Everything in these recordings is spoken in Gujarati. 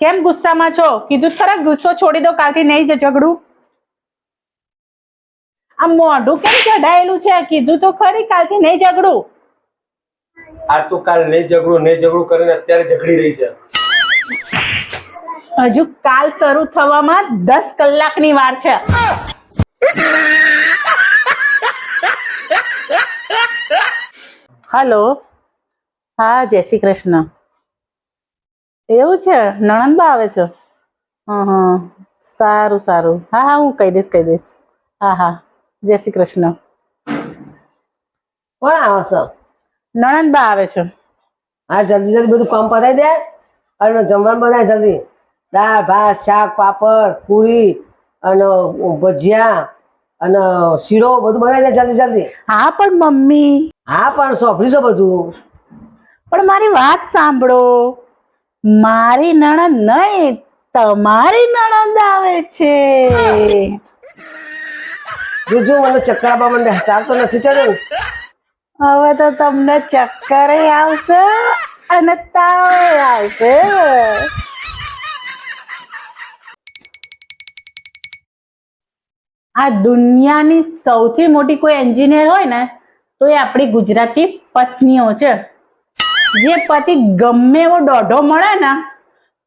કેમ ગુસ્સામાં છો? કીધું ખરા ગુસ્સો છોડી દો કાલથી નહીં જ ઝઘડું. આ મોઢું કેમ ચઢાયેલું છે? કીધું તો ખરી કાલથી નહીં ઝઘડું. આ તો કાલ નહીં ઝઘડું નહીં ઝઘડું કરીને અત્યારે ઝઘડી રહી છે. હજુ કાલ શરૂ થવામાં દસ કલાકની વાર છે. હલો. હા જય શ્રી કૃષ્ણ. એવું છે? નણંદબા આવે છે? હા હા. સારું સારું. હા હા હું કહી દઈશ કહી દઈશ. હા હા. જય શ્રી કૃષ્ણ. કોણ આવે છે? નણંદબા આવે છે. હા જલ્દી જલ્દી બધું કામ પતાવી દે. અને જમવાનું બનાય જલ્દી. દાળ ભાત શાક પાપડ પૂરી અને ભજીયા અને શીરો બધું બનાવી દે જલ્દી જલ્દી. હા પણ મમ્મી. હા પણ છો બધું. પણ મારી વાત સાંભળો. મારી નણંદ નહીં તમારી નણંદ આવે છે. જોજો મને ચક્કર આપવા માંડે તાર તો નથી ચડ્યું. હવે તો તમને ચક્કર આવશે અને તાવ આવશે. આ દુનિયાની સૌથી મોટી કોઈ એન્જિનિયર હોય ને તો એ આપણી ગુજરાતી પત્નીઓ છે. જે પતિ ગમે એવો દોઢો મળે ને,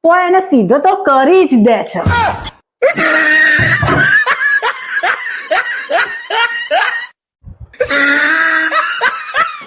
તો એને સીધો તો કરી જ દે છે.